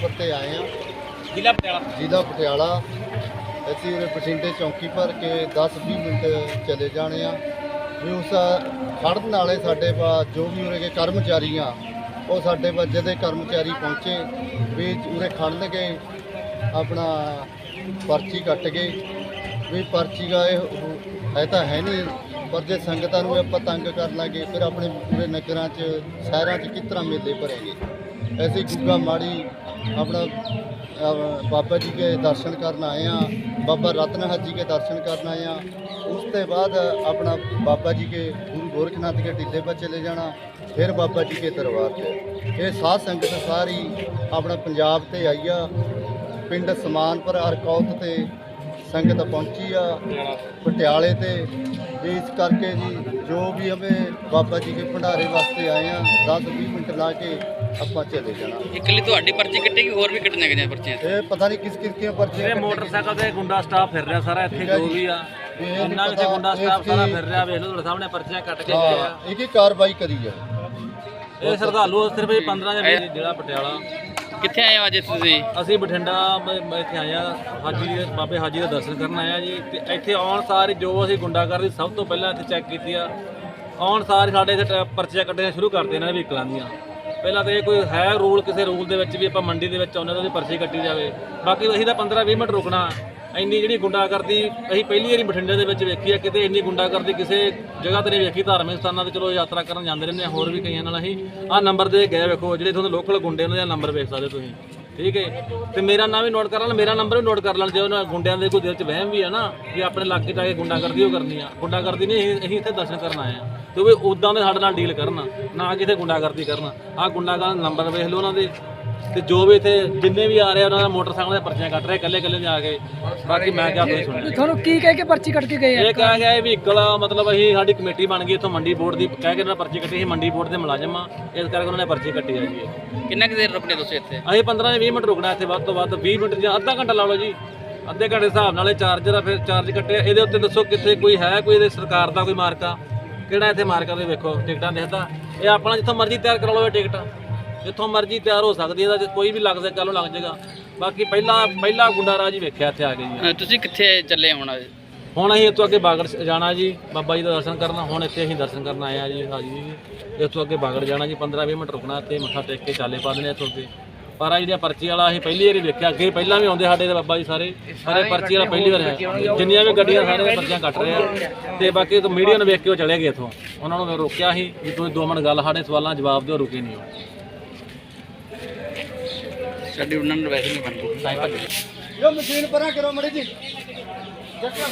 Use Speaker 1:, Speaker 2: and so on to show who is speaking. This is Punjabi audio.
Speaker 1: ਟ੍ਰਾਂਸਫਰ ਤੇ ਆਏ ਆ।
Speaker 2: ਜ਼ਿਲ੍ਹਾ ਪਟਿਆਲਾ।
Speaker 1: ਜ਼ਿਲ੍ਹਾ ਪਟਿਆਲਾ। ਅਸੀਂ ਉਰੇ ਬਠਿੰਡੇ ਚੌਂਕੀ ਭਰ ਕੇ 10-20 ਮਿੰਟ ਚਲੇ ਜਾਣੇ ਆ। ਵੀ ਉਸ ਖੜਨ ਵਾਲੇ ਸਾਡੇ ਪਾ ਜੋ ਵੀ ਉਰੇ ਦੇ ਕਰਮਚਾਰੀ ਆ ਉਹ ਸਾਡੇ ਪਾ ਜਦੇ ਕਰਮਚਾਰੀ ਪਹੁੰਚੇ ਵੀ ਉਰੇ ਖੜਨਗੇ ਆਪਣਾ ਪਰਚੀ ਕੱਟ ਗਏ ਵੀ ਪਰਚੀ ਦਾ ਇਹ ਹੈ ਤਾਂ ਹੈ ਨਹੀਂ ਪਰ ਜੇ ਸੰਗਤਾਂ ਨੂੰ ਆਪਾਂ ਤੰਗ ਕਰ ਲਾਂਗੇ ਫਿਰ ਆਪਣੇ ਪੂਰੇ ਨਗਰਾਂ 'ਚ ਸ਼ਹਿਰਾਂ 'ਚ ਕਿਸ ਤਰ੍ਹਾਂ ਮੇਲੇ ਭਰੇਗੇ? ਐਸੀ ਗੁੱਗਾ ਮਾੜੀ ਆਪਣਾ ਬਾਬਾ ਜੀ ਕੇ ਦਰਸ਼ਨ ਕਰਨ ਆਏ ਆ ਬਾਬਾ ਰਤਨਹਾਥ ਜੀ ਕੇ ਦਰਸ਼ਨ ਕਰਨ ਆਏ ਆ ਉਸ ਤੋਂ ਬਾਅਦ ਆਪਣਾ ਬਾਬਾ ਜੀ ਕੇ ਗੁਰੂ ਗੋਰਖਨਾਥ ਕੇ ਟਿੱਲੇ ਪਰ ਚਲੇ ਜਾਣਾ, ਫਿਰ ਬਾਬਾ ਜੀ ਕੇ ਦਰਬਾਰ 'ਤੇ। ਇਹ ਸਾਧ ਸੰਗਤ ਸਾਰੀ ਆਪਣਾ ਪੰਜਾਬ ਤੇ ਆਈ ਆ। ਪਿੰਡ ਸਮਾਨਪੁਰ ਅਰਕੌਤ ਤੇ ਸੰਗਤ ਪਹੁੰਚੀ ਆ, ਪਟਿਆਲੇ ਤੇ। ਇਸ ਕਰਕੇ ਜੀ ਜੋ ਵੀ ਹਮੇ ਬਾਬਾ ਜੀ ਕੇ ਭੰਡਾਰੇ ਵਾਸਤੇ ਆਏ ਆ 10-20 ਮਿੰਟ ਲਾ ਕੇ ਆਪਾਂ ਚਲੇ ਜਾਣਾ।
Speaker 2: ਇਕੱਲੀ ਤੁਹਾਡੀ ਪਰਚੀ ਕੱਟੇਗੀ ਹੋਰ ਵੀ ਕੱਟਣੇ ਗਏ ਪਰਚੀਆਂ
Speaker 1: ਇਹ ਪਤਾ ਨਹੀਂ ਕਿਸ ਕਿਸ ਦੀਆਂ ਪਰਚੀਆਂ
Speaker 3: ਇਹ ਮੋਟਰਸਾਈਕਲ ਤੇ ਗੁੰਡਾ ਸਟਾਫ ਫਿਰ ਰਿਹਾ ਸਾਰਾ ਇੱਥੇ ਜੋ
Speaker 1: ਜੀ।
Speaker 3: ਵੀ ਆ।
Speaker 1: ਇਹ
Speaker 3: ਇੰਨਾ ਵਿੱਚ ਗੁੰਡਾ
Speaker 1: ਇਹ
Speaker 3: ਸਟਾਫ ਸਾਰਾ
Speaker 1: ਕੀ-
Speaker 3: ਫਿਰ ਰਿਹਾ ਵੇਖ ਲਓ ਤੁਹਾਡੇ ਸਾਹਮਣੇ ਪਰਚੀਆਂ ਕੱਟ ਕੇ ਗਏ ਆ।
Speaker 1: ਹਾਂ ਇਹਦੀ ਕਾਰਵਾਈ ਕਰੀ ਜਾ
Speaker 3: ਇਹ ਸ਼ਰਧਾਲੂ ਸਿਰਫ ਇਹ 15 ਜਣੇ ਨੇ ਜਿਹੜਾ ਪਟਿਆਲਾ।
Speaker 2: ਕਿੱਥੇ ਆਏ ਹੋ ਅੱਜ ਤੁਸੀਂ?
Speaker 3: ਅਸੀਂ ਬਠਿੰਡਾ ਮ- ਇੱਥੇ ਆਏ ਆ ਹਾਜੀ ਦੇ ਬਾਬੇ ਹਾਜੀ ਦੇ ਦਰਸ਼ਨ ਕਰਨ ਆਏ ਆ ਜੀ। ਤੇ ਇੱਥੇ ਆਉਣ ਸਾਰ ਹੀ ਜੋ ਅਸੀਂ ਗੁੰਡਾਗਰਦੀ ਸਭ ਤੋਂ ਪਹਿਲਾਂ ਇੱਥੇ ਚੈੱਕ ਕੀਤੀ ਆ। ਆਉਣ ਸਾਰ ਹੀ ਸਾਡੇ ਇੱਥੇ ਟ- ਪਰਚੀਆਂ ਕੱਟਣੀਆਂ ਸ਼ੁਰੂ ਕਰਦੇ ਇਹਨਾਂ ਨੇ ਵਹੀਕਲਾਂ ਦੀਆਂ। ਪਹਿਲਾਂ ਤਾਂ ਇਹ ਕੋਈ ਹੈ ਰੂਲ ਕਿਸੇ ਰੂਲ ਦੇ ਵਿੱਚ ਵੀ ਆਪਾਂ ਮੰਡੀ ਦੇ ਵਿੱਚ ਆਉਂਦੇ ਤਾਂ ਉਹਦੀ ਪਰਚੀ ਕੱਟੀ ਜਾਵੇ। ਬਾਕੀ ਅਸੀਂ ਤਾਂ 15 20 ਮਿੰਟ ਰੁਕਣਾ। ਇੰਨੀ ਜਿਹੜੀ ਗੁੰਡਾਗਰਦੀ ਅਸੀਂ ਪਹਿਲੀ ਵਾਰੀ ਬਠਿੰਡੇ ਦੇ ਵਿੱਚ ਵੇਖੀ ਆ, ਕਿਤੇ ਇੰਨੀ ਗੁੰਡਾਗਰਦੀ ਕਿਸੇ ਜਗ੍ਹਾ ਤੇ ਨਹੀਂ ਵੇਖੀ, ਧਾਰਮਿਕ ਸਥਾਨਾਂ ਤੇ। ਚਲੋ ਯਾਤਰਾ ਕਰਨ ਜਾਂਦੇ ਰਹਿੰਦੇ ਆ, ਹੋਰ ਵੀ ਕਈਆਂ ਨਾਲ ਅਸੀਂ। ਆਹ ਨੰਬਰ ਦੇ ਗਏ ਵੇਖੋ, ਜਿਹੜੇ ਤੁਹਾਨੂੰ ਲੋਕਲ ਗੁੰਡੇ ਉਹਨਾਂ ਦਾ ਨੰਬਰ ਵੇਖ ਸਕਦੇ ਤੁਸੀਂ। ਠੀਕ ਹੈ ਤੇ ਮੇਰਾ ਨਾਮ ਵੀ ਨੋਟ ਕਰ ਲੈਣ, ਮੇਰਾ ਨੰਬਰ ਵੀ ਨੋਟ ਕਰ ਲੈਣ, ਜੇ ਉਹਨਾਂ ਗੁੰਡਿਆਂ ਦੇ ਕੋਈ ਦਿਲ 'ਚ ਵਹਿਮ ਵੀ ਆ ਨਾ, ਵੀ ਆਪਣੇ ਇਲਾਕੇ 'ਚ ਆ ਕੇ ਗੁੰਡਾਗਰਦੀ ਉਹ ਕਰਨੀ ਆ, ਗੁੰਡਾਗਰਦੀ ਨਹੀਂ, ਅਸੀਂ- ਅਸੀਂ ਇੱਥੇ ਦਰਸ਼ਨ ਕਰਨ ਆਏ ਆ। ਤੇ ਉਹ ਵੀ ਉਦਾਂ ਦੇ ਸਾਡੇ ਨਾਲ ਡੀਲ ਕਰਨ, ਨਾ ਕਿ ਇੱਥੇ ਗੁੰਡਾਗਰਦੀ ਕਰਨ। ਆਹ ਗੁੰਡਾਗਰ ਨੰਬਰ ਵੇਖ ਲਓ ਉਹਨਾਂ ਦੇ। ਤੇ ਜੋ ਵੀ ਇੱਥੇ ਜਿੰਨੇ ਵੀ ਆ ਰਹੇ ਆ, ਉਹਨਾਂ ਦਾ ਮੋਟਰਸਾਈਕਲ ਦੇ ਪਰਚੀਆਂ ਕੱਟ ਰਹੇ ਇਕੱਲੇ ਇਕੱਲੇ ਜਾ ਕੇ। ਬਾਕੀ ਮੈਂ ਕਿਹਾ ਤੁਸੀਂ ਸੁਣਿਆ
Speaker 4: ਤੁਹਾਨੂੰ ਕੀ ਕਹਿ ਕੇ ਪਰਚੀ ਕੱਟ ਕੇ ਗਏ ਆ?
Speaker 3: ਇਹ ਕਹਿ ਗਿਆ ਇਹ ਵਹੀਕਲ ਮਤਲਬ ਅਸੀਂ ਸਾਡੀ ਕਮੇਟੀ ਬਣ ਗਈ ਇੱਥੋਂ ਮੰਡੀ ਬੋਰਡ ਦੀ ਕਹਿ ਕੇ ਉਹਨਾਂ ਨੇ ਪਰਚੀ ਕੱਟੀ ਸੀ ਮੰਡੀ ਬੋਰਡ ਦੇ ਮੁਲਾਜ਼ਮ ਆ ਇਸ ਕਰਕੇ ਉਹਨਾਂ ਨੇ ਪਰਚੀ ਕੱਟੀ ਆ ਜੀ।
Speaker 2: ਕਿੰਨਾ ਕੁ ਦੇਰ ਰੁਕਣੇ ਤੁਸੀਂ ਇੱਥੇ?
Speaker 3: ਅਸੀਂ 15 ਜਾਂ 20 ਮਿੰਟ ਰੁਕਣਾ ਇੱਥੇ ਵੱਧ ਤੋਂ ਵੱਧ 20 ਮਿੰਟ ਜਾਂ ਅੱਧਾ ਘੰਟਾ ਲਾ ਲਓ ਜੀ। ਅੱਧੇ ਘੰਟੇ ਦੇ ਹਿਸਾਬ ਨਾਲ ਇਹ ਚਾਰਜਰ ਆ ਫਿਰ ਚਾਰਜ ਕੱਟੇ ਇਹਦੇ ਉੱਤੇ ਦੱਸੋ ਕਿੱਥੇ ਕੋਈ ਹੈ ਕੋਈ ਇਹਦੇ ਸਰਕਾਰ ਦਾ ਕੋਈ ਮਾਰਕਾ? ਕਿਹੜਾ ਇੱਥੇ ਮਾਰਕਾ ਦੇ ਵੇਖੋ ਟਿਕਟਾਂ ਦਿਖਦਾ। ਇਹ ਆਪਣਾ ਜਿੱਥੋਂ ਮਰਜ਼ੀ ਤਿਆਰ ਕਰਾ ਲਓ ਇਹ ਟਿਕਟ। ਜਿੱਥੋਂ ਮਰਜ਼ੀ ਤਿਆਰ ਹੋ ਸਕਦੀ ਹੈ ਇਹਦਾ ਕੋਈ ਵੀ ਲੱਗ ਕੱਲ੍ਹ ਨੂੰ ਲੱਗ ਜਾਏਗਾ। ਬਾਕੀ ਪਹਿਲਾ ਪਹਿਲਾ ਗੁੰਡਾ ਰਾਜ ਹੀ ਵੇਖਿਆ ਇੱਥੇ ਆ ਕੇ ਜੀ।
Speaker 2: ਤੁਸੀਂ ਕਿੱਥੇ ਚੱਲੇ ਹੁਣ?
Speaker 3: ਹੁਣ ਅਸੀਂ ਇੱਥੋਂ ਅੱਗੇ ਬਾਗੜ ਜਾਣਾ ਜੀ ਬਾਬਾ ਜੀ ਦਾ ਦਰਸ਼ਨ ਕਰਨਾ। ਹੁਣ ਇੱਥੇ ਅਸੀਂ ਦਰਸ਼ਨ ਕਰਨ ਆਏ ਆ ਜੀ ਹਾਜੀ ਜੀ। ਇੱਥੋਂ ਅੱਗੇ ਬਾਗੜ ਜਾਣਾ ਜੀ 15 20 ਮਿੰਟ ਰੁਕਣਾ ਤੇ ਮੱਥਾ ਟੇਕ ਕੇ ਚਾਲੇ ਪਾ ਦੇਣੇ ਇੱਥੋਂ ਅੱਗੇ। ਪਰ ਆ ਜਿਹੜੀਆਂ ਪਰਚੀ ਵਾਲਾ ਅਸੀਂ ਪਹਿਲੀ ਵਾਰੀ ਵੇਖਿਆ ਅੱਗੇ ਪਹਿਲਾਂ ਵੀ ਆਉਂਦੇ ਸਾਡੇ ਦੇ ਬਾਬਾ ਜੀ ਸਾਰੇ। ਸਾਰੇ ਪਰਚੀ ਵਾਲਾ ਪਹਿਲੀ ਵਾਰ ਹੈ ਜਿੰਨੀਆਂ ਵੀ ਗੱਡੀਆਂ ਸਾਰੇ ਪਰਚੀਆਂ ਕੱਟ ਰਹੇ ਆ। ਤੇ ਬਾਕੀ ਤੋਂ ਮੀਡੀਆ ਨੂੰ ਵੇਖ ਕੇ ਉਹ ਚਲੇ ਗਏ ਇੱਥੋਂ। ਉਹਨਾਂ ਨੂੰ ਮੈਂ ਰੋਕਿਆ ਸੀ ਵੀ ਤੁਸੀਂ ਦੋ ਮਿੰਟ ਗੱਲ ਸਾਡੇ ਸਵਾਲਾਂ ਦਾ ਜਵਾਬ ਦਿਓ ਰੁਕੇ ਨਹੀਂ ਉਹ।
Speaker 2: ਸਾਡੀ ਉਹਨਾਂ ਨੂੰ ਵੈਸੇ ਨਹੀਂ ਬਣਦੀ ਤਾਂ ਹੀ ਭੱਜ ਗਏ।
Speaker 1: ਇਹ ਮਸ਼ੀਨ ਪਰਾਂ ਕਰੋ ਮੜੀ ਜੀ। ਚੱਕਰ